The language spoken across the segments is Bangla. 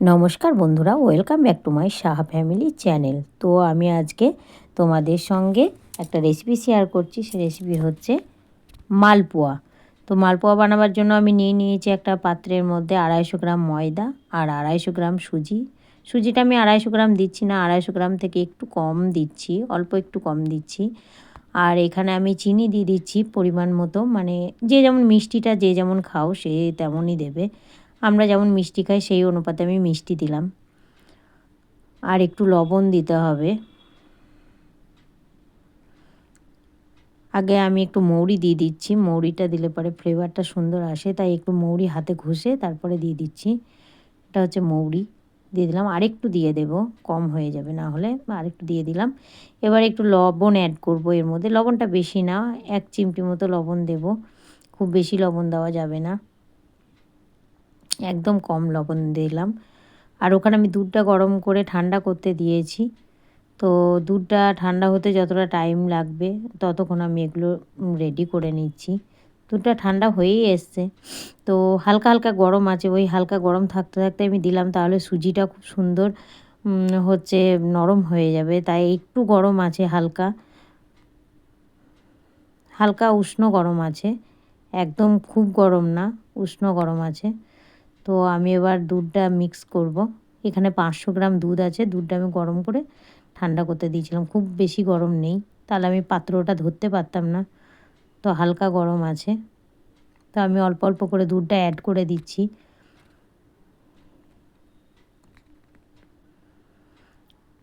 নমস্কার বন্ধুরা, welcome back to my Saha family channel. তো আমি আজকে তোমাদের সঙ্গে একটা রেসিপি শেয়ার করছি, সে রেসিপি হচ্ছে মালপোয়া। তো মালপোয়া বানাবার জন্য আমি নিয়ে নিয়েছি একটা পাত্রের মধ্যে আড়াইশো গ্রাম ময়দা আর আড়াইশো গ্রাম সুজি। সুজিটা আমি আড়াইশো গ্রাম দিচ্ছি না, আড়াইশো গ্রাম থেকে একটু কম দিচ্ছি, অল্প একটু কম দিচ্ছি। আর এখানে আমি চিনি দিয়ে দিচ্ছি পরিমাণ মতো মানে যে যেমন মিষ্টিটা যে যেমন খাও সে তেমনই দেবে। আমরা যেমন মিষ্টি খাই, সেই অনুপাতে আমি মিষ্টি দিলাম। আর একটু লবণ দিতে হবে। আগে আমি একটু মৌরি দিয়ে দিচ্ছি। মৌরিটা দিলে পরে ফ্লেভারটা সুন্দর আসে, তাই একটু মৌরি হাতে ঘষে তারপরে দিয়ে দিচ্ছি। এটা হচ্ছে মৌরি। দিয়ে দিলাম। আরেকটু দিয়ে দেব, কম হয়ে যাবে না হলে। আরেকটু দিয়ে দিলাম। এবার একটু লবণ অ্যাড করব এর মধ্যে। লবণটা বেশি না, এক চিমটি মতো লবণ দেব। খুব বেশি লবণ দেওয়া যাবে না। একদম কম লবণ দিলাম। আর ওখানে আমি দুধটা গরম করে ঠান্ডা করতে দিয়েছি। তো দুধটা ঠান্ডা হতে যতটা টাইম লাগবে, ততক্ষণ আমি এগুলো রেডি করে নিচ্ছি। দুধটা ঠান্ডা হয়েই এসছে। তো হালকা হালকা গরম আছে, ওই হালকা গরম থাকতে থাকতে আমি দিলাম, তাহলে সুজিটা খুব সুন্দর হচ্ছে নরম হয়ে যাবে। তাই একটু গরম আছে হালকা। হালকা উষ্ণ গরম আছে। একদম খুব গরম না, উষ্ণ গরম আছে। তো আমি এবার দুধটা মিক্স করব। এখানে পাঁচশো গ্রাম দুধ আছে, দুধটা আমি গরম করে ঠান্ডা করতে দিয়েছিলাম। খুব বেশি গরম নেই, তাহলে আমি পাত্রটা ধরতে পারতাম না। তো হালকা গরম আছে। তো আমি অল্প অল্প করে দুধটা অ্যাড করে দিচ্ছি।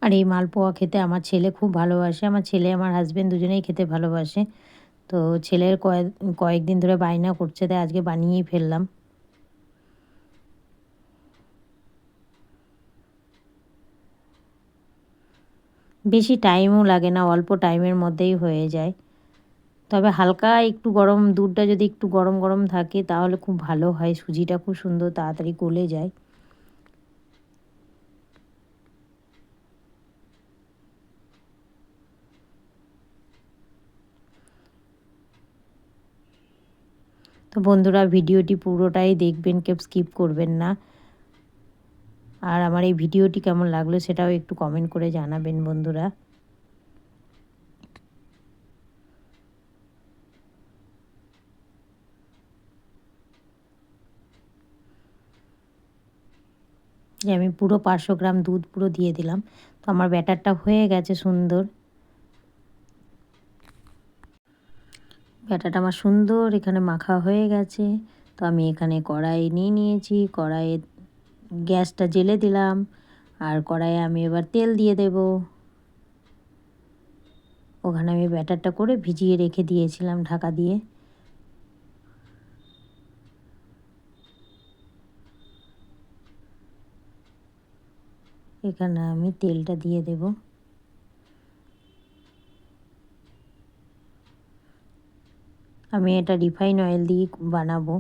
আর এই মালপোয়া খেতে আমার ছেলে খুব ভালোবাসে। আমার ছেলে, আমার হাজব্যান্ড দুজনেই খেতে ভালোবাসে। তো ছেলের কয়েক, কয়েকদিন ধরে বায়না করছে, তাই আজকে বানিয়েই ফেললাম। বেশি টাইমও লাগে না, অল্প টাইমের মধ্যেই হয়ে যায়। তবে হালকা একটু গরম, দুধটা যদি একটু গরম গরম থাকে, তাহলে খুব ভালো হয়। সুজিটা খুব সুন্দর তাড়াতাড়ি গলে যায়। তো বন্ধুরা, ভিডিওটি পুরোটাই দেখবেন, কেউ স্কিপ করবেন না। আর আমার এই ভিডিওটি কেমন লাগল সেটাও একটু কমেন্ট করে জানাবেন বন্ধুরা। যে আমি পুরো পাঁচশো গ্রাম দুধ পুরো দিয়ে দিলাম। তো আমার ব্যাটারটা হয়ে গেছে সুন্দর। ব্যাটারটা আমার সুন্দর, এখানে মাখা হয়ে গেছে। তো আমি এখানে কড়াই নিয়ে নিয়েছি। কড়াইয়ে গ্যাসটা জেলে দিলাম আর কড়াইয়ে আমি এবার তেল দিয়ে দেব। ওখানে আমি ব্যাটারটা করে ভিজিয়ে রেখে দিয়েছিলাম ঢাকা দিয়ে। এখানে আমি তেলটা দিয়ে দেব। আমি এটা রিফাইন অয়েল দিয়ে বানাবো।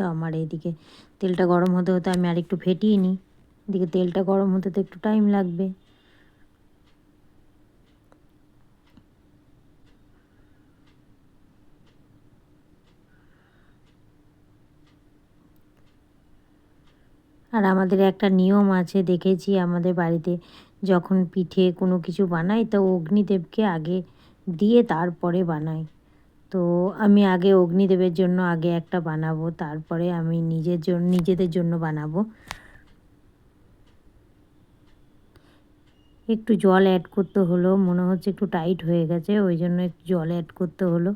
তো আমার এইদিকে তেলটা গরম হতে হতে আমি আরেকটু ফেটিয়ে নিই। এদিকে তেলটা গরম হতে তো একটু টাইম লাগবে। আর আমাদের একটা নিয়ম আছে, দেখেছি আমাদের বাড়িতে যখন পিঠে কোনো কিছু বানাই তো অগ্নিদেবকে আগে দিয়ে তারপরে বানাই তো আমি আগে অগ্নিদেবের জন্য আগে একটা বানাবো, তারপরে আমি নিজের জন্য নিজেদের জন্য বানাবো। একটু জল অ্যাড করতে হলো, মনে হচ্ছে একটু টাইট হয়ে গেছে, ওই জন্য একটু জল অ্যাড করতে হলো।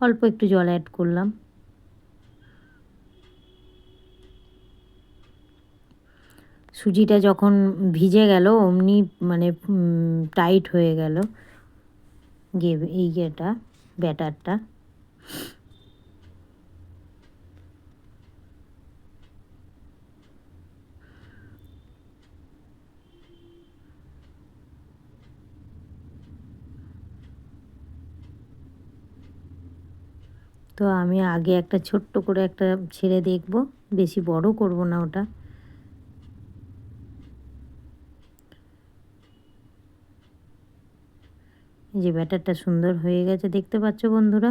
অল্প একটু জল অ্যাড করলাম। সুজিটা যখন ভিজে গেল, অমনি মানে টাইট হয়ে গেল গে এই ইয়েটা, ব্যাটারটা। তো আমি আগে একটা ছোট্ট করে একটা ছেড়ে দেখব। বেশি বড় করব না ওটা। যে ব্যাটারটা সুন্দর হয়ে গেছে, দেখতে পাচ্ছ বন্ধুরা?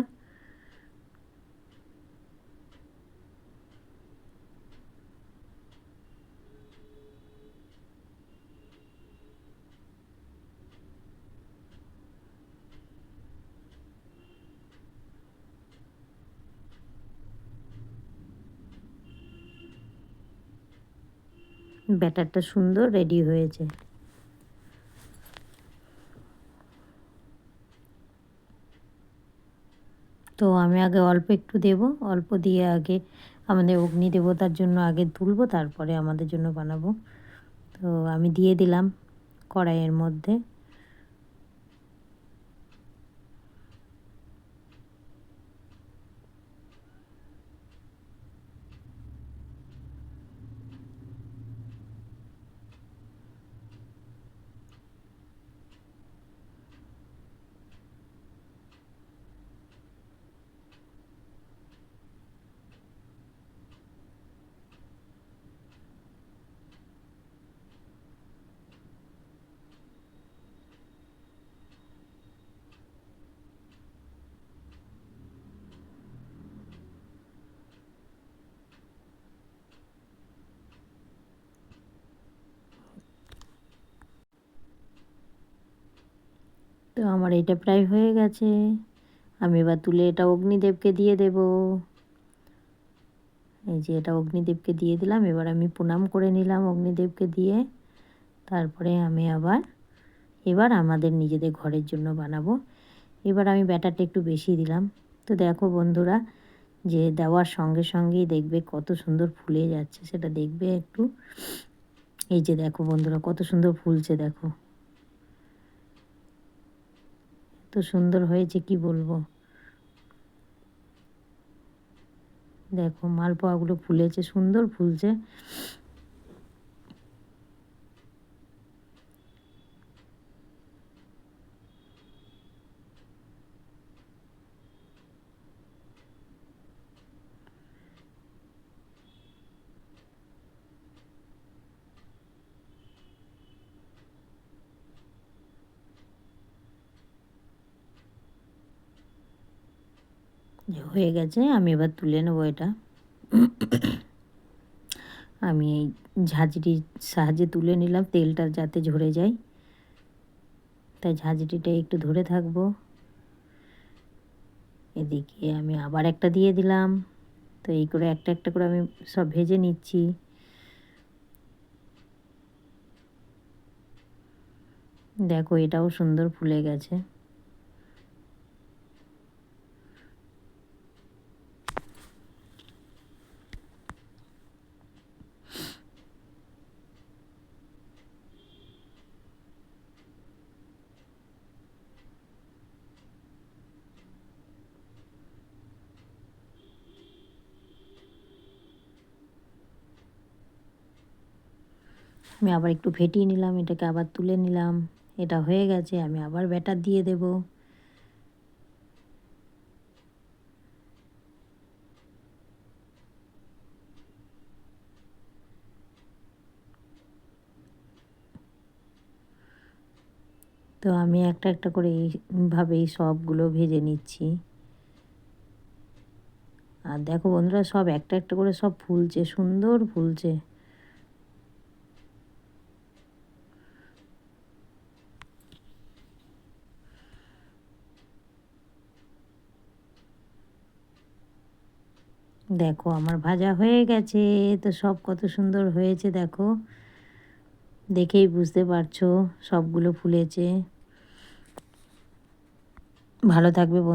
ব্যাটারটা সুন্দর রেডি হয়েছে। তো আমি আগে অল্প একটু দেব, অল্প দিয়ে আগে আমাদের অগ্নি দেবতার জন্য আগে তুলবো, তারপরে আমাদের জন্য বানাবো। তো আমি দিয়ে দিলাম কড়াইয়ের মধ্যে তো আমার এটা প্রায় হয়ে গেছে। আমি এবার তুলে এটা অগ্নিদেবকে দিয়ে দেব। এই যে এটা অগ্নিদেবকে দিয়ে দিলাম, এবার আমি প্রণাম করে নিলাম অগ্নিদেবকে দিয়ে। তারপরে আমি আবার, এবার আমাদের নিজেদের ঘরের জন্য বানাবো। এবার আমি ব্যাটারটা একটু বেশি দিলাম। তো দেখো বন্ধুরা, যে দেওয়ার সঙ্গে সঙ্গেই দেখবে কত সুন্দর ফুলে যাচ্ছে, সেটা দেখবে একটু। এই যে দেখো বন্ধুরা, কত সুন্দর ফুলছে দেখো। সুন্দর হয়েছে কি বলব? দেখো মালপোয়াগুলো ফুলেছে সুন্দর ফুলছে। হয়ে গেছে, আমি এবার তুলে নেব এটা। আমি এই ঝাঁঝরির সাহায্যে তুলে নিলাম, তেলটা যাতে ঝরে যায়। তাই ঝাঁঝরিটা একটু ধরে থাকব। এদিকে আমি আবার একটা দিয়ে দিলাম। তো এই করে একটা একটা করে আমি সব ভেজে নিচ্ছি। দেখো এটাও সুন্দর ফুলে গেছে। আমি আবার একটু ফেটিয়ে নিলাম, এটাকে আবার তুলে নিলাম। এটা হয়ে গেছে, আমি আবার ব্যাটার দিয়ে দেব। তো আমি একটা একটা করে এইভাবেই সবগুলো ভেজে নিচ্ছি। আর দেখো বন্ধুরা, সব একটা একটা করে সব ফুলছে, সুন্দর ফুলছে। দেখো আমার ভাজা হয়ে গেছে, তো সব কত সুন্দর হয়েছে দেখো। দেখেই বুঝতে পারছ সবগুলো ফুলেছে। ভালো থাকবে বন্ধু।